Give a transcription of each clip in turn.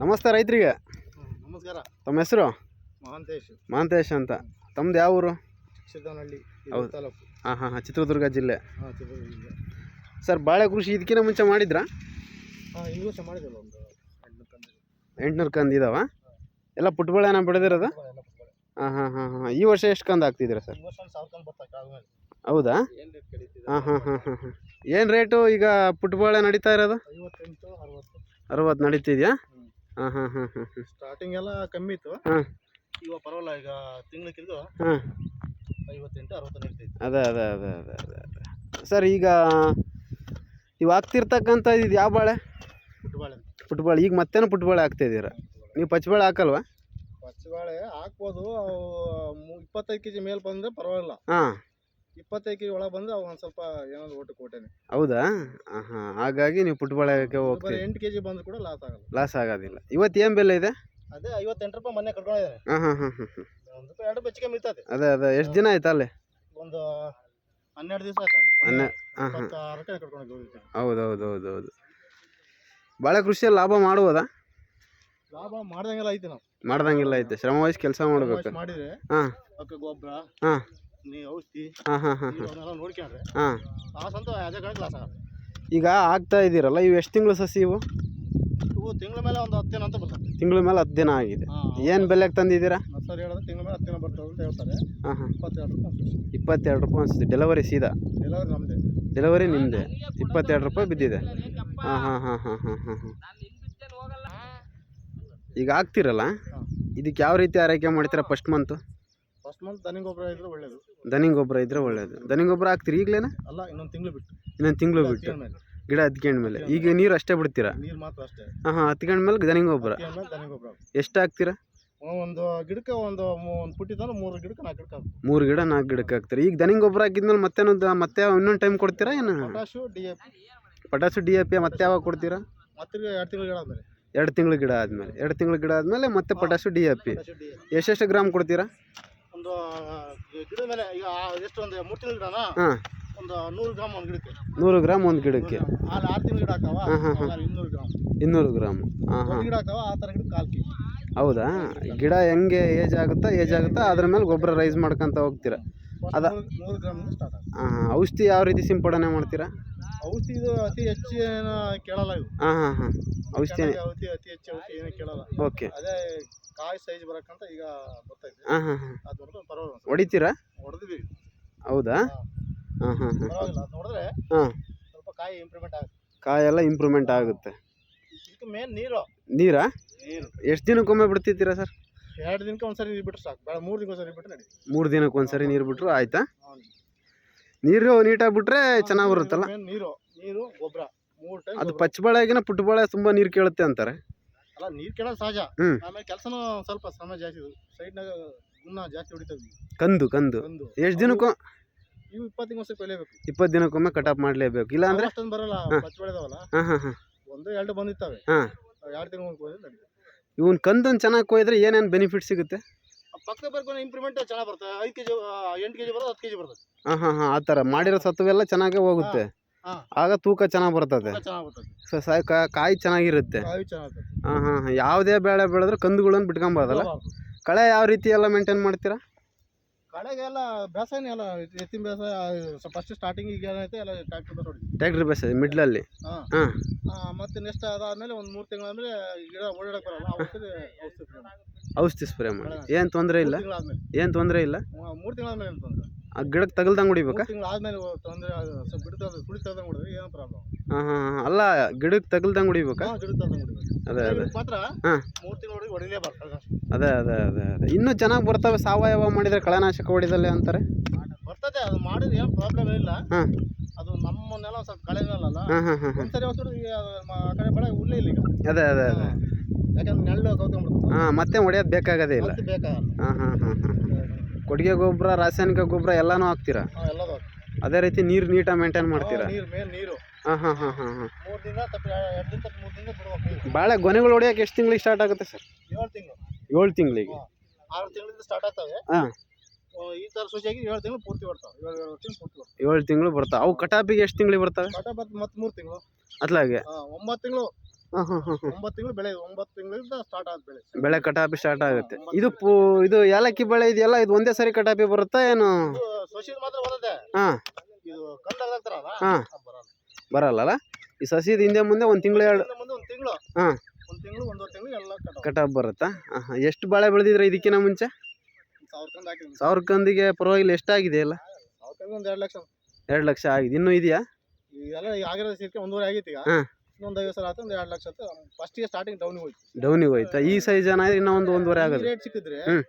ನಮಸ್ತೆ ರೈತರಿಗೆ. ನಮಸ್ಕಾರ. ತಮ್ಮ ಹೆಸರು? ಮಹಾಂತೇಶ್. ಮಹಾಂತೇಶ್ ಅಂತ. ತಮ್ದು ಯಾವ ಊರು? ಚಿಕ್ಕದನಹಳ್ಳಿ ಹೌದು. ತಾಲೂಕು. ಹಾಂ ಹಾಂ ಹಾಂ ಚಿತ್ರದುರ್ಗ ಜಿಲ್ಲೆ. ಹಾಂ ಚಿತ್ರದುರ್ಗ ಸರ್ ಬಾಳೆ ಕೃಷಿ ಇದಕ್ಕಿಂತ ಮುಂಚೆ ಮಾಡಿದ್ರಾ? ಹಾಂ ಈ ವರ್ಷ ಮಾಡಿದ್ವಲ್ಲ ಒಂದು ಎಂಟು ಕಂದು. ಎಂಟ್ನೂರು ಕಂದು ಇದಾವ? ಎಲ್ಲ ಪುಟ್ಬಾಳೆನ ಬೆಳೆದಿರೋದು. ಹಾಂ ಹಾಂ ಹಾಂ ಹಾಂ ಈ ವರ್ಷ ಎಷ್ಟು ಕಂದು ಹಾಕ್ತಿದ್ದೀರಾ ಸರ್? ಹೌದಾ? ಏನು ರೇಟ್ ಕಡಿತಿದೆ? ಹಾಂ ಹಾಂ ಹಾಂ ಹಾಂ ಹಾಂ. ಏನು ರೇಟು ಈಗ ಪುಟ್ಬಾಳೆ ನಡೀತಾ ಇರೋದು? ಅರವತ್ತು ನಡೀತಿದ್ಯಾ? ಸ್ಟಾರ್ಟಿಂಗ್ ಎಲ್ಲ ಕಮ್ಮಿ ಇತ್ತು. ಹಾಂ. ಇವಾಗ ಪರವಾಗಿಲ್ಲ ಈಗ ತಿಂಗಳಿಗಿದ್ದು ಹಾಂ. ಐವತ್ತೆಂಟು ಅರವತ್ತು ನಡೀತೈತೆ ಅದೇ ಅದೇ ಅದೇ ಅದೇ ಅದೇ ಅದೇ. ಸರ್ ಈಗ ನೀವು ಹಾಕ್ತಿರ್ತಕ್ಕಂಥ ಇದು ಯಾವ ಬಾಳೆ? ಪುಟ್ಟಬಾಳೆ ಅಂತ. ಈಗ ಈಗ ಮತ್ತೇನು ಪುಟ್ಬಾಳೆ ಹಾಕ್ತಿದ್ದೀರಾ ನೀವು ಪಚ್ಚಬಾಳೆ ಹಾಕಲ್ವಾ? ಪಚ್ಚಬಾಳೆ ಹಾಕ್ಬೋದು. ಅವು ಮು- ಇಪ್ಪತ್ತೈದು ಕೆ ಜಿ ಮೇಲೆ ಬಂದರೆ ಪರವಾಗಿಲ್ಲ. ಹಾಂ. ಇಪ್ಪತ್ತೈದು ಕೆ ಜಿ ಒಳಗೆ ಬಂದ್ರೆ ಅವು ಒಂದು ಸ್ವಲ್ಪ ಏನಾದ್ರು ಒಟ್ಟು ಕೊಟ್ಟೇನೆ. ಹೌದಾ? ಹಾಂ ಹಾಗಾಗಿ ನೀವು ಪುಟ್ಬಾಳೆಗೆ ಬರೀ ಹೋಗ್ತೀರಿ. ಎಂಟು ಕೆ ಜಿ ಬಂದರೂ ಕೂಡ ಲಾಸ್ ಆಗಲ್ಲ. ಲಾಸ್ ಆಗೋದಿಲ್ಲ. ಇವತ್ತು ಏನು ಬೆಲೆ ಇದೆ? ಅದೇ ಐವತ್ತೆಂಟು ರೂಪಾಯಿ ಮೊನ್ನೆ ಕಟ್ಕೊಂಡಿದ್ದಾರೆ. ಹಾಂ ಹಾಂ ಹಾಂ ಹಾಂ ಒಂದು ರೂಪಾಯಿ ಎರಡು ರೂಪಾಯಿ ಹೆಚ್ಚಿಗೆ ಮಿಲ್ತದೆ. ಅದೇ ಅದೇ. ಎಷ್ಟು ದಿನ ಆಯ್ತು ಅಲ್ಲಿ? ಒಂದು ಹನ್ನೆರಡು ದಿವಸ ಆಯ್ತು ಹನ್ನೆ ಹಾಂ ಹಾಂ. ಹೌದು ಹೌದು ಹೌದು ಹೌದು. ಬಾಳೆ ಕೃಷಿಯಲ್ಲಿ ಲಾಭ ಮಾಡ್ಬೋದಾ? ಲಾಭ ಮಾಡ್ದಂಗೆಲ್ಲ ಐತಿ ನಾವು. ಮಾಡ್ದಂಗಿಲ್ಲ ಐತೆ. ಶ್ರಮ ವಹಿಸಿ ಕೆಲಸ ಮಾಡಬೇಕು. ಮಾಡಿದ್ರೆ ಹಾಂ. ಅದಕ್ಕೆ ಗೊಬ್ಬರ ಹಾಂ. ಔಷಧಿ ಹಾಂ ಹಾಂ ಹಾಂ ನೀರು ಅವನ್ನೆಲ್ಲ ನೋಡ್ಕೊಂಡ್ರೆ ಹಾಂ. ಲಾಸ್ ಅಂತೂ ಅದೇ ಕಡೆ ಲಾಸ್ ಆಗಲ್ಲ. ಈಗ ಆಗ್ತಾ ಇದ್ದೀರಲ್ಲ ಇವು ಎಷ್ಟು ತಿಂಗಳು ಸಸಿ ಇವು? ಇವು ತಿಂಗಳ ಮೇಲೆ ಒಂದು ಹತ್ತು ದಿನ ಅಂತ ಬರ್ತದೆ. ತಿಂಗಳ ಮೇಲೆ ಹತ್ತು ದಿನ ಆಗಿದೆ. ಏನು ಬೆಲೆಗೆ ತಂದಿದ್ದೀರಾ? ಸರ್ ಹೇಳಿದ್ರೆ ತಿಂಗಳ ಮೇಲೆ ಹತ್ತು ದಿನ ಬರ್ತದೆ ಅಂತ ಹೇಳ್ತಾರೆ. ಹಾಂ ಹಾಂ. ಇಪ್ಪತ್ತೆರಡು ರೂಪಾಯಿ ಇಪ್ಪತ್ತೆರಡು ರೂಪಾಯಿ ಅನಿಸುತ್ತೆ. ಡೆಲಿವರಿ ಸೀದಾ? ಡೆಲಿವರಿ ನಮ್ಮದೇ ಡೆಲಿವರಿ ನಿಮ್ಮದೇ ಇಪ್ಪತ್ತೆರಡು ರೂಪಾಯಿ ಬಿದ್ದಿದೆ. ಹಾಂ ಹಾಂ ಹಾಂ ಹಾಂ ಹಾಂ ಹಾಂ ಹಾಂ. ಈಗ ಆಗ್ತಿರಲ್ಲ ಇದಕ್ಕೆ ಯಾವ ರೀತಿ ಆರೈಕೆ ಮಾಡ್ತೀರಾ ಫಸ್ಟ್ ಮಂತು ಫಸ್ಟ್ ಮಂತ್ ದನಿ ಗೊಬ್ಬರ ಇದ್ರೆ ಒಳ್ಳೇದು. ದನಿ ಗೊಬ್ಬರ ಇದ್ರೆ ಒಳ್ಳೇದು. ದನಿ ಗೊಬ್ಬರ ಹಾಕ್ತೀರಿ ಈಗಲೇನ? ಅಲ್ಲ ಇನ್ನೊಂದು ತಿಂಗಳು ಬಿಟ್ಟು. ಇನ್ನೊಂದು ತಿಂಗಳು ಬಿಟ್ಟು. ಮೇಲೆ ಗಿಡ ಹತ್ಕೊಂಡ್ಮೇಲೆ ಈಗ ನೀರು ಅಷ್ಟೇ ಬಿಡ್ತೀರಾ? ನೀರು ಮಾತ್ರ ಅಷ್ಟೇ. ಹಾಂ ಹಾಂ ಹತ್ಕೊಂಡ್ಮೇಲೆ ದನಿ ಗೊಬ್ಬರ. ಹತ್ತಿನ ಮೇಲೆ ದನಿ ಗೊಬ್ಬರ ಎಷ್ಟು ಹಾಕ್ತೀರಾ? ಒಂದು ಗಿಡಕ್ಕೆ ಒಂದು ಒಂದು ಪುಟ್ಟಿದ್ರೆ ಮೂರು ಗಿಡಕ್ಕೆ ನಾಲ್ಕು ಗಿಡಕ್ಕೆ ಮೂರು ಗಿಡ ನಾಲ್ಕು ಗಿಡಕ್ಕೆ ಹಾಕ್ತಾರೆ? ಈಗ ದನಿ ಗೊಬ್ಬರ ಹಾಕಿದ್ಮೇಲೆ ಮತ್ತೆ ಮತ್ತೆ ಇನ್ನೊಂದು ಟೈಮ್ ಕೊಡ್ತೀರಾ ಏನು? Potash D A P. Potash D A P ಮತ್ತೆ ಯಾವಾಗ ಕೊಡ್ತೀರಾ? ಮತ್ತೆ ಎರಡು ತಿಂಗಳು ಗಿಡ ಆದ್ಮೇಲೆ. ಎರಡು ತಿಂಗಳು ಗಿಡ ಆದಮೇಲೆ. ಎರಡು ತಿಂಗಳು ಗಿಡ ಆದಮೇಲೆ ಮತ್ತೆ ಪಟಾಸು ಡಿ ಎ ಪಿ. ಎಷ್ಟೆಷ್ಟು ಗ್ರಾಮ್ ಕೊಡ್ತೀರಾ? ಒಂದು ಗಿಡ ಮೇಲೆ ಈಗ ಎಷ್ಟು ಒಂದು ಮೂರು ತಿಂಗಳು ಗಿಡನ? ಹಾಂ. ಒಂದು ನೂರು ಗ್ರಾಮ್ ಒಂದು ಗಿಡಕ್ಕೆ. ನೂರು ಗ್ರಾಮ್ ಒಂದು ಗಿಡಕ್ಕೆ. ಅಲ್ಲಿ ಆರು ತಿಂಗಳು ಗಿಡ ಹಾಕಾವ ಹಾಂ, ಹಾಂ, ಹಾಂ. ಇನ್ನೂರು ಗ್ರಾಮ್. ಇನ್ನೂರು ಗ್ರಾಮ್. ಹಾಂ ಹಾಂ. ಗಿಡ ಹಾಕಾವ ಆ ಥರ ಗಿಡ ಕಾಲು ಕೆ ಜಿ ಹೌದಾ? ಗಿಡ ಹೆಂಗೆ ಏಜ್ ಆಗುತ್ತಾ ಏಜ್ ಆಗುತ್ತಾ ಅದ್ರ ಮೇಲೆ ಗೊಬ್ಬರ ರೈಸ್ ಮಾಡ್ಕೊಂತ ಹೋಗ್ತೀರಾ? ಅದ- ನೂರು ಗ್ರಾಮ್ ಸ್ಟಾರ್ಟ್ ಆಗುತ್ತೆ. ಹಾಂ ಔಷಧಿ ಯಾವ ರೀತಿ ಸಿಂಪಡಣೆ ಮಾಡ್ತೀರಾ? ಔಷಧಿ ಇದು ಅತಿ ಹೆಚ್ಚು ಏನು ಕೇಳಲ್ಲ ಇವು. ಹಾಂ ಹಾಂ ಹಾಂ. ಔಷಧಿ ಔಷಧಿ ಅತಿ ಹೆಚ್ಚು ಔಷಧಿ ಏನು ಕೇಳಲ್ಲ. ಓಕೆ. ಅದೇ ಕಾಯಿ ಸೈಜ್ ಬರಕಂತ ಈಗ ಗೊತ್ತೈತಿ ಹಾಂ ಹಾಂ ಹಾಂ ಅದು ಹೊಡೆದು ಪರವಾಗಿಲ್ಲ ಹೊಡಿತೀರಾ? ಹೊಡೆದ್ವಿ. ಹೌದಾ? ಹಾಂ. ಹಾಂ ಹಾಂ ಪರವಾಗಿಲ್ಲ. ಅದು ನೋಡಿದ್ರೆ ಹಾಂ. ಸ್ವಲ್ಪ ಕಾಯಿ ಇಂಪ್ರೂವ್ಮೆಂಟ್ ಆಗುತ್ತೆ. ಕಾಯೆಲ್ಲ ಇಂಪ್ರೂವ್ಮೆಂಟ್ ಆಗುತ್ತೆ. ಇದಕ್ಕೆ ಮೇನ್ ನೀರು. ನೀರಾ? ನೀರು. ಎಷ್ಟು ದಿನಕ್ಕೊಮ್ಮೆ ಬಿಡ್ತಿದ್ದೀರಾ ಸರ್? ಎರಡು ದಿನಕ್ಕೆ ಒಂದ್ಸರಿ ನೀರು ಬಿಟ್ಟರೆ ಸಾಕು. ಬೇಡ ಮೂರು ದಿನಕ್ಕೆ ಒಂದ್ಸರಿ ಬಿಟ್ಟರೆ ನಡಿ ಮೂರು ದಿನಕ್ಕೆ ಒಂದ್ಸರಿ ನೀರು ಬಿಟ್ರು ಆಯ್ತಾ? ನೀರು ನೀಟಾಗಿ ಬಿಟ್ರೆ ಚೆನ್ನಾಗಿ ಬರುತ್ತಲ್ಲ? ಮೇನ್ ನೀರು. ನೀರು ಗೊಬ್ಬರ. ಮೂರು ಟೈಮ್ ಅದು ಪಚ್ಚಬಾಳೆಗಿನ ಪುಟ್ಟಬಾಳೆ ತುಂಬ ನೀರು ಕೇಳುತ್ತೆ ಅಂತಾರೆ. ಅಲ್ಲ ನೀರು ಕೇಳೋದು ಸಹಜ. ಹ್ಮ್. ಆಮೇಲೆ ಕೆಲಸನೂ ಸ್ವಲ್ಪ ಸಮಯ ಜಾಸ್ತಿ ಸೈಡ್ನಾಗ ಗುಣ ಜಾಸ್ತಿ ಹೊಡಿತಾವೆ ಕಂದು ಕಂದು. ಒಂದು ಎಷ್ಟು ದಿನಕ್ಕೂ ಇವು ಇಪ್ಪತ್ತು ದಿನ ವರ್ಷಕ್ಕೆ ಕೊಯ್ಲೇಬೇಕು. ಇಪ್ಪತ್ತು ದಿನಕ್ಕೊಮ್ಮೆ ಕಟಾಪ್ ಮಾಡಲೇಬೇಕು. ಇಲ್ಲ ಅಂದ್ರೆ ಅಷ್ಟೊಂದು ಬರಲ್ಲ ಪಚ್ಚ ಬೆಳೆದವಲ್ಲ. ಹಾಂ ಹಾಂ ಹಾಂ. ಒಂದು ಎರಡು ಬಂದಿರ್ತವೆ ಹಾಂ. ಎರಡು ತಿಂಗಳು ನಡೀತದೆ ಇವನ್ ಕಂದನ್ ಚೆನ್ನಾಗಿ ಕೊಯ್ದ್ರೆ ಏನೇನು ಬೆನಿಫಿಟ್ ಸಿಗುತ್ತೆ? ಆ ಪಕ್ಕ ಬರ್ಕೊಂಡು ಇಂಪ್ರೂವ್ಮೆಂಟ್ ಚೆನ್ನಾಗಿ ಬರ್ತದೆ. ಐದು ಕೆಜಿ ಎಂಟು ಕೆಜಿ ಬರೋದು ಹತ್ತು ಕೆಜಿ ಬರ್ತದೆ. ಹಾಂ ಹಾಂ ಹಾಂ. ಆ ಥರ ಮಾಡಿರೋ ಸತ್ವೆಲ್ಲ ಚೆನ್ನಾಗೇ ಹೋಗುತ್ತೆ. ಆಗ ತೂಕ ಚೆನ್ನಾಗಿ ಬರ್ತದೆ. ಸೊ ಕಾಯಿ ಚೆನ್ನಾಗಿರುತ್ತೆ. ಹಾ ಹಾ ಯಾವುದೇ ಬೆಳೆ ಬೆಳೆದ್ರೆ ಕಂದುಗಳನ್ನು ಬಿಟ್ಕೊಂಬಾರ್ದಲ್ಲ? ಕಳೆ ಯಾವ ರೀತಿ ಎಲ್ಲ ಮೇಂಟೈನ್ ಮಾಡ್ತೀರಾ? ಕಳೆಗೆಲ್ಲ ಬೇಸಾಯನೇ ಎಲ್ಲ ಎತ್ತಿನ ಬೇಸಾಯ ಫಸ್ಟ್ ಸ್ಟಾರ್ಟಿಂಗ್ ಈಗ ಏನೈತೆ ಎಲ್ಲ ಟ್ರ್ಯಾಕ್ಟರ್ ಹೊಡಿತೀವಿ. ಟ್ಯಾಕ್ಟ್ರಿ ಬೇಸ್ ಮಿಡ್ಲಲ್ಲಿ ಹಾಂ. ಹಾಂ. ಮತ್ತೆ ನೆಕ್ಸ್ಟ್ ಅದಾದ್ಮೇಲೆ ಒಂದು ಮೂರು ತಿಂಗಳು ಅಂದರೆ ಗಿಡ ಓಡಾಡಕ್ಕೆ ಬರಲ್ಲ ಔಷಧಿ ಔಷಧಿ. ಸ್ಪ್ರೇ ಮಾಡಿ ಏನು ತೊಂದರೆ ಇಲ್ಲ? ಏನು ತೊಂದರೆ ಇಲ್ಲ? ಮೂರು ತಿಂಗಳಾದ್ಮೇಲೆ ಏನು ತೊಂದರೆ? ಆ ಗಿಡಕ್ಕೆ ತಗಲ್ದಂಗೆ ಹೊಡಿಬೇಕಾ? ತಿಂಗಳು ಆದ್ಮೇಲೆ ತೊಂದರೆ ಸ್ವಲ್ಪ ಗಿಡ ತಗೊಂಡು ಕುಡಿ ತಗೊಂಡು ಹೊಡಿದ್ರೆ ಏನು ಪ್ರಾಬ್ಲಮ್ ಹಾಂ ಹಾಂ ಅಲ್ಲ ಗಿಡಕ್ಕೆ ತಗಲ್ದಂಗೆ ಹೊಡಿಬೇಕಾ? ಹಾಂ ಗಿಡ ತಗೊಂಡು ಹೊಡಿದ್ರೆ ಅದೇ ಅದೇ. ಮಾತ್ರ ಹಾಂ. ಮೂರು ತಿಂಗಳು ಹೊಡಿಲೇ ಹೊಡಿಲೇಬಾರ್ದು ಅದೇ ಅದೇ ಅದೇ ಅದೇ ಇನ್ನೂ ಚೆನ್ನಾಗಿ ಬರ್ತವೆ ಸಾವಯವ ಮಾಡಿದರೆ ಕಳೆನಾಶಕ ಹೊಡಿದಲ್ಲೇ ಅಂತಾರೆ? ಬರ್ತದೆ ಅದು ಮಾಡಿದ್ರೆ ಏನು ಪ್ರಾಬ್ಲಮ್ ಇಲ್ಲ. ಹಾಂ. ಅದು ನಮ್ಮ ನೆಲ ಸ್ವಲ್ಪ ಕಳೆ ನೆಲ ಅಲ್ಲ ಹಾಂ ಹಾಂ ಹಾಂ. ಒಂದ್ಸರಿ ಹೊಸರು ಆ ಕಡೆ ಬೆಳೆ ಇಲ್ಲ ಈಗ. ಅದೇ ಅದೇ ಅದೇ. ಯಾಕಂದ್ರೆ ನೆರಳು ಕೌಕೊಂಡ್ಬಿಡ್ತು ಹಾಂ ಮತ್ತೆ ಹೊಡೆಯೋದು ಬೇಕಾಗದೇ ಇಲ್ಲ. ಬೇಕಾಗಲ್ಲ. ಹಾಂ ಹಾಂ ಹಾಂ ಹಾಂ. ಕೊಟ್ಟಿಗೆ ಗೊಬ್ಬರ ರಾಸಾಯನಿಕ ಗೊಬ್ಬರ ಎಲ್ಲಾನು ಹಾಕ್ತೀರಾ? ಹಾಂ ಎಲ್ಲದು ಅದೇ ರೀತಿ ನೀರು ನೀಟಾಗಿ ಮೇಂಟೈನ್ ಮಾಡ್ತೀರಾ? ನೀರು ಮೇನ್ ನೀರು. ಹಾಂ ಹಾಂ ಹಾಂ ಹಾಂ ಹಾಂ. ಮೂರು ದಿನ ತಪ್ಪು ಎರಡು ದಿನ ತಪ್ಪು ಮೂರು ದಿನ ಬಿಡ್ಬೇಕು ನೀರು. ಬಾಳೆ ಗೊನೆಗಳು ಹೊಡಿಯಕ್ಕೆ ಎಷ್ಟು ತಿಂಗಳಿಗೆ ಸ್ಟಾರ್ಟ್ ಆಗುತ್ತೆ ಸರ್? ಏಳು ತಿಂಗಳು. ಏಳು ತಿಂಗಳಿಗೆ. ಆರು ತಿಂಗಳಿಂದ ಸ್ಟಾರ್ಟ್ ಆಗ್ತವೆ. ಹಾಂ. ಈ ಥರ ಸೂಚಿಯಾಗಿ ಏಳು ತಿಂಗಳು ಪೂರ್ತಿ ಬರ್ತಾವೆ. ಏಳು ಏಳು ತಿಂಗಳು ಪೂರ್ತಿ ಬರ್ತಾವೆ. ಏಳು ತಿಂಗಳು ಬರ್ತಾವೆ. ಅವು ಕಟಾಪಿಗೆ ಎಷ್ಟು ತಿಂಗಳಿಗೆ ಬರ್ತಾವೆ? ಕಟ ಬತ್ ಮತ್ತೆ ಮೂರು ತಿಂಗಳು. ಅತ್ಲಾಗೆ? ಒಂಬತ್ತು ತಿಂಗಳು. ಹಾಂ ಹಾಂ ಹಾಂ ಒಂಬತ್ತು ತಿಂಗಳು ಬೆಳೆ ಒಂಬತ್ತು ತಿಂಗಳಿಂದ ಸ್ಟಾರ್ಟ್ ಆದ ಬೆಳೆ ಬೆಳೆ ಕಟಾಪಿ ಸ್ಟಾರ್ಟ್ ಆಗುತ್ತೆ. ಇದು ಪೂ ಇದು ಏಲಕ್ಕಿ ಬೆಳೆ ಇದೆಯಲ್ಲ ಇದು ಒಂದೇ ಸರಿ ಕಟಾಪಿ ಬರುತ್ತಾ ಏನು? ಸೊಸಿದ್ ಮಾತ್ರ ಬರುತ್ತೆ. ಹಾಂ. ಇದು ಕಂದಾಗ್ತಾರಲ್ಲ ಹಾಂ. ಬರಲ್ಲ. ಬರಲ್ಲಲ್ಲ? ಈ ಸಸಿದ ಹಿಂದೆ ಮುಂದೆ ಒಂದು ತಿಂಗಳು ಎರಡು ಮುಂದೆ ಒಂದು ತಿಂಗಳು. ಹಾಂ. ಒಂದು ತಿಂಗಳು ಒಂದೂವರೆ ತಿಂಗಳು ಎಲ್ಲ ಕಟಾವು ಕಟಾಪ್ ಬರುತ್ತಾ? ಹಾಂ ಹಾಂ. ಎಷ್ಟು ಬಾಳೆ ಬೆಳೆದಿದ್ರೆ ಇದಕ್ಕಿಂತ ಮುಂಚೆ? ಸಾವಿರ ಕಂದು ಹಾಕಿದ್ವಿ ಸಾವಿರ ಕಂದಿಗೆ ಪರವಾಗಿಲ್ಲ ಎಷ್ಟಾಗಿದೆ ಎಲ್ಲ? ಸಾವಿರ ಕಂದು ಒಂದು ಎರಡು ಲಕ್ಷ. ಎರಡು ಲಕ್ಷ ಆಗಿದೆ. ಇನ್ನೂ ಇದೆಯಾ? ಈಗ ಆಗಿರೋ ಸೇರ್ಕೆ ಒಂದೂವರೆ ಆಗೈತಿ ಈಗ. ಹಾಂ. ಇನ್ನೊಂದು ಐವತ್ತು ಸಾವಿರ ಆಯ್ತು ಒಂದು ಎರಡು ಲಕ್ಷ ಆಯ್ತು ಫಸ್ಟಿಗೆ ಸ್ಟಾರ್ಟಿಂಗ್ ಡೌನಿಗೆ ಹೋಯ್ತು. ಡೌನಿಗೆ ಹೋಯ್ತಾ? ಈ ಸೈಜ್ ಏನಾದ್ರೆ ಇನ್ನೂ ಒಂದು ಒಂದೂವರೆ ಆಗೋದು ರೇಟ್ ಸಿಕ್ಕಿದ್ರೆ ಹ್ಮ್.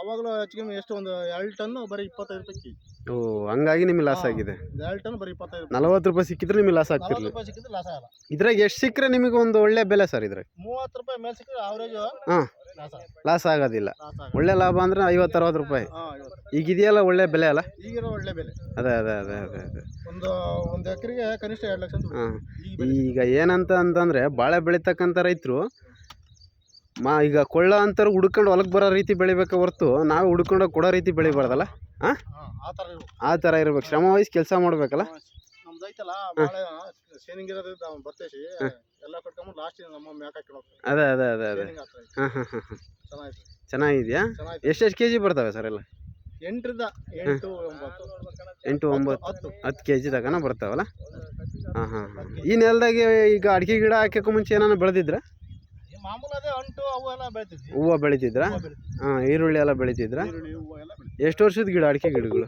ಅವಾಗಲೂ ಹೆಚ್ಚು ಕಮ್ಮಿ ಎಷ್ಟು ಒಂದು ಎರಡು ಟನ್ ಬರೀ ಇಪ್ಪತ್ತೈದು ರೂಪಾಯಿ ಕೆಜಿ ಓ ಹಂಗಾಗಿ ನಿಮಗೆ ಲಾಸ್. ಆಗಿದೆ. ಎರಡು ಟನ್ ಬರೀ ಇಪ್ಪತ್ತೈದು ರೂಪಾಯಿ. ನಲವತ್ತು ರೂಪಾಯಿ ಸಿಕ್ಕಿದ್ರೆ ನಿಮಗೆ ಲಾಸ್ ನಲವತ್ತು ಆಗ್ತಿರ್ಲಿ. ರೂಪಾಯಿ ಸಿಕ್ಕಿದ್ರೆ ಲಾಸ್ ಆಗಲ್ಲ. ಇದ್ರಾಗ ಎಷ್ಟು ಸಿಕ್ಕರೆ ನಿಮಗೆ ಒಂದು ಒಳ್ಳೆ ಬೆಲೆ ಸರ್ ಇದ್ರಾಗ? ಮೂವತ್ತು ರೂಪಾಯಿ ಮೇಲೆ ಸಿಕ್ಕಿದ್ರೆ ಅವರೇಜು ಹಾ. ಲಾಸ್ ಆಗಲ್ಲ. ಲಾಸ್ ಆಗೋದಿಲ್ಲ. ಲಾಸ್ ಆಗಲ್ಲ. ಒಳ್ಳೆ ಲಾಭ ಅಂದ್ರೆ ಐವತ್ತು ಅರವತ್ತು ರೂಪಾಯಿ. ಹಾಂ ಇವತ್ತು ಈಗ ಇದೆಯಲ್ಲ ಒಳ್ಳೆ ಬೆಲೆ ಅಲ್ಲ? ಈಗಿರೋ ಒಳ್ಳೆ ಬೆಲೆ. ಅದೇ ಅದೇ ಅದೇ ಅದೇ ಅದೇ. ಒಂದು ಒಂದು ಎಕರೆಗೆ ಕನಿಷ್ಠ ಎರಡು ಲಕ್ಷ ಅಂತ ಹಾಂ. ಈಗ ಏನಂತ ಅಂತಂದ್ರೆ ಬಾಳೆ ಬೆಳೀತಕ್ಕಂಥ ರೈತರು ಮಾ ಈಗ ಕೊಳ್ಳ ಅಂತಾರೆ ಹುಡ್ಕೊಂಡು ಹೊಲಕ್ಕೆ ಬರೋ ರೀತಿ ಬೆಳಿಬೇಕು ಹೊರ್ತು ನಾವು ಹುಡ್ಕೊಂಡು ಕೊಡೋ ರೀತಿ ಬೆಳಿಬಾರ್ದಲ್ಲ? ಹಾಂ ಆ ಥರ ಇರ್ಬೇಕು. ಆ ಥರ ಇರ್ಬೇಕು. ಶ್ರಮ ವಹಿಸಿ ಕೆಲಸ ಮಾಡ್ಬೇಕಲ್ಲ? ಅದೇ ಅದೇ ಅದೇ ಅದೇ. ಹಾಂ ಹಾಂ ಹಾಂ ಹಾಂ. ಚೆನ್ನಾಗಿದೆಯಾ? ಎಷ್ಟೆಷ್ಟು ಕೆ ಜಿ ಬರ್ತವೆ ಸರ್ ಎಲ್ಲ? ಎಂಟರಿಂದ ಎಂಟು ಒಂಬತ್ತು. ಎಂಟು ಒಂಬತ್ತು ಹತ್ತು. ಕೆ ಜಿ ತಗನ ಬರ್ತಾವಲ್ಲ? ಹಾಂ ಹಾಂ ಹಾಂ. ಈ ನೆಲದಾಗೆ ಈಗ ಅಡಿಕೆ ಗಿಡ ಹಾಕೋಕ್ಕೂ ಮುಂಚೆ ಏನಾನ ಬೆಳೆದಿದ್ರ? ಮಾಮೂಲು ಅದೇ ಅಂಟು ಅವು ಎಲ್ಲ ಬೆಳಿತಿದ್ವಿ. ಹೂವು ಬೆಳಿತಿದ್ರ? ಹೂವು ಬೆಳಿತಿದ್ವಿ. ಹಾಂ ಈರುಳ್ಳಿ ಎಲ್ಲ ಬೆಳಿತಿದ್ರ? ಈರುಳ್ಳಿ ಹೂವು ಎಲ್ಲ ಬೆಳಿತಿದ್ವಿ. ಎಷ್ಟು ವರ್ಷದ ಗಿಡ ಅಡಿಕೆ ಗಿಡಗಳು?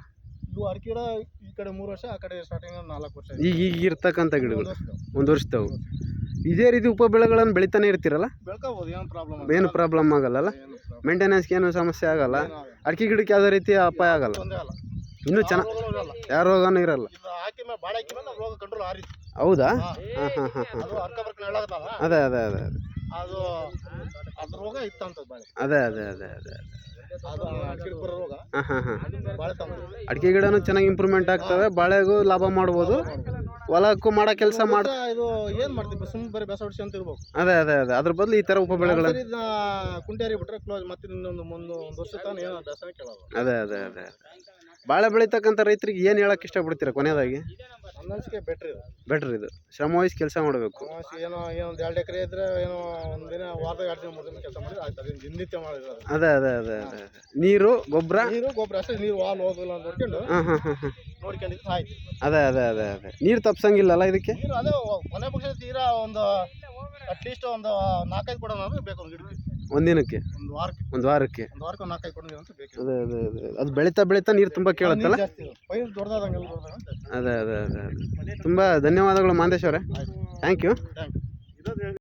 ಇವು ಅಡಿಕೆ ಗಿಡ ಈ ಕಡೆ ಮೂರು ವರ್ಷ ಆ ಕಡೆ ಸ್ಟಾರ್ಟಿಂಗ್ ನಾಲ್ಕು ವರ್ಷ ಈಗ ಈಗ ಇರ್ತಕ್ಕಂಥ ಗಿಡಗಳು? ಒಂದು ವರ್ಷ ಒಂದು ವರ್ಷದವು ಇದೇ ರೀತಿ ಉಪ ಬೆಳೆಗಳನ್ನು ಬೆಳಿತಾನೆ ಇರ್ತೀರಲ್ಲ? ಬೆಳ್ಕೋಬೋದು ಏನು ಪ್ರಾಬ್ಲಮ್ ಏನು ಪ್ರಾಬ್ಲಮ್ ಆಗಲ್ಲಲ್ಲ ಮೇಂಟೆನೆನ್ಸ್ಗೆ ಏನು ಸಮಸ್ಯೆ ಆಗಲ್ಲ? ಅಡಿಕೆ ಗಿಡಕ್ಕೆ ಯಾವುದೇ ರೀತಿ ಅಪಾಯ ಆಗಲ್ಲ. ತೊಂದರೆ ಅಲ್ಲ ಇನ್ನೂ ಚೆನ್ನಾಗಿ ಯಾರು ಇರಲ್ಲ. ಯಾವ ರೋಗನೂ ಇರಲ್ಲ. ಇದು ಹಾಕಿ ಮೇಲೆ ಬಾಳೆ ಹಾಕಿ ಮೇಲೆ ನಾವು ರೋಗ ಕಂಟ್ರೋಲ್ ಆರಿತ್ತು ಹೌದಾ? ಹಾ. ಹಾಂ ಹಾಂ ಹಾಂ ಹಾಂ. ಅದು ಅರ್ಕ ಬರ್ಕ ಹೇಳಾಗತ್ತಲ್ಲ ಅದೇ ಅದೇ ಅದೇ ಅದೇ. ಅದು ಅದ್ರ ರೋಗ ಇತ್ತಂತ ಬಾಳೆ. ಅದೇ ಅದೇ ಅದೇ ಅದೇ ಅದು. ಅಡಿಕೆ ಬರೋ ರೋಗ. ಹಾಂ ಹಾಂ ಹಾಂ. ಬಾಳೆ ತಂದು. ಅಡಿಕೆ ಗಿಡನೂ ಚೆನ್ನಾಗಿ ಇಂಪ್ರೂವ್ಮೆಂಟ್ ಆಗ್ತವೆ ಬಾಳೆಗೂ ಲಾಭ ಮಾಡ್ಬೋದು. ಹೊಲಕ್ಕೂ ಮಾಡೋ ಕೆಲಸ ಮಾಡ್ ಇದು ಏನು ಮಾಡ್ತೀವಿ ಸುಮ್ಮನೆ ಬರೀ ಬೆಸ ಹೊಡಿಸಿ ಅಂತ ಇರ್ಬೇಕು. ಅದೇ ಅದೇ ಅದೇ. ಅದ್ರ ಬದಲು ಈ ಥರ ಉಪ ಬೆಳೆಗಳ ಸರಿ ಇದನ್ನ ಕುಂಟೇರಿ ಬಿಟ್ರೆ ಕ್ಲೋಸ್ ಮತ್ತೆ ಇನ್ನೊಂದು ಮುಂದೆ ಒಂದು ವರ್ಷ ತಾನು ಏನೋ ಬೆಸನೇ ಕೇಳೋದು. ಅದೇ ಅದೇ ಅದೇ. ಬಾಳೆ ಬೆಳಿತಕ್ಕಂಥ ರೈತರಿಗೆ ಏನು ಹೇಳಕ್ಕೆ ಇಷ್ಟಪಡ್ತೀರಾ ಕೊನೆಯದಾಗಿ? ಅನಿಸಿಕೆ ಬೆಟ್ರ್ ಇದು. ಬೆಟ್ರ್ ಇದು. ಶ್ರಮ ವಹಿಸಿ ಕೆಲಸ ಮಾಡಬೇಕು. ಏನೋ ಏನೋ ಒಂದು ಎರಡು ಎಕರೆ ಇದ್ರೆ ಏನೋ ಒಂದಿನ ವಾರದಾಗ ಎರಡು ದಿನ ಮೂರು ದಿನ ಕೆಲಸ ಮಾಡಿದ್ರೆ ಆಯ್ತು. ಅದೇನು ದಿನನಿತ್ಯ ಮಾಡಿದ್ರೆ ಅದು. ಅದೇ ಅದೇ ಅದೇ. ನೀರು ಗೊಬ್ಬರ? ನೀರು ಗೊಬ್ಬರ. ಅಷ್ಟೇ ನೀರು ವಾಲ್ ಹೋಗಲ್ಲ ಅಂತ ನೋಡ್ಕೊಂಡು ಹಾಂ ಹಾಂ ಹಾಂ ಹಾಂ. ನೋಡ್ಕೊಂಡಿದ್ರೆ ಆಯ್ತು. ಅದೇ ಅದೇ ಅದೇ ಅದೇ. ನೀರು ತಪ್ಸಂಗಿಲ್ಲಲ್ಲ ಇದಕ್ಕೆ? ನೀರು ಅದೇ ಕೊನೆ ಪಕ್ಷ ತೀರಾ ಒಂದು ಅಟ್ಲೀಸ್ಟ್ ಒಂದು ನಾಲ್ಕೈದು ಕೊಡೋಣ ಅಂದ್ರೆ ಬೇಕು ಒಂದು ಗಿಡಕ್ಕೆ ಒಂದಿನಕ್ಕೆ? ಒಂದು ವಾರಕ್ಕೆ. ಒಂದು ವಾರಕ್ಕೆ? ಒಂದು ವಾರಕ್ಕೆ ಒಂದು ನಾಲ್ಕೈದು ಕೊಡೋಣ ಅಂತ ಬೇಕು ಅದೇ ಅದೇ ಅದೇ. ಅದು ಬೆಳೀತಾ ಬೆಳೀತಾ ನೀರು ತುಂಬ ಕೇಳುತ್ತಲ್ಲ? ಜಾಸ್ತಿ ದೊಡ್ಡದಾದಂಗೆಲ್ಲ ದೊಡ್ಡದಾಗ ಅದೇ ಅದೇ ಅದೇ ಅದೇ. ತುಂಬ ಧನ್ಯವಾದಗಳು ಮಾಂದೇಶ್ ಅವರೇ. ಥ್ಯಾಂಕ್ ಯು ಥ್ಯಾಂಕ್ ಯು ಇರೋದು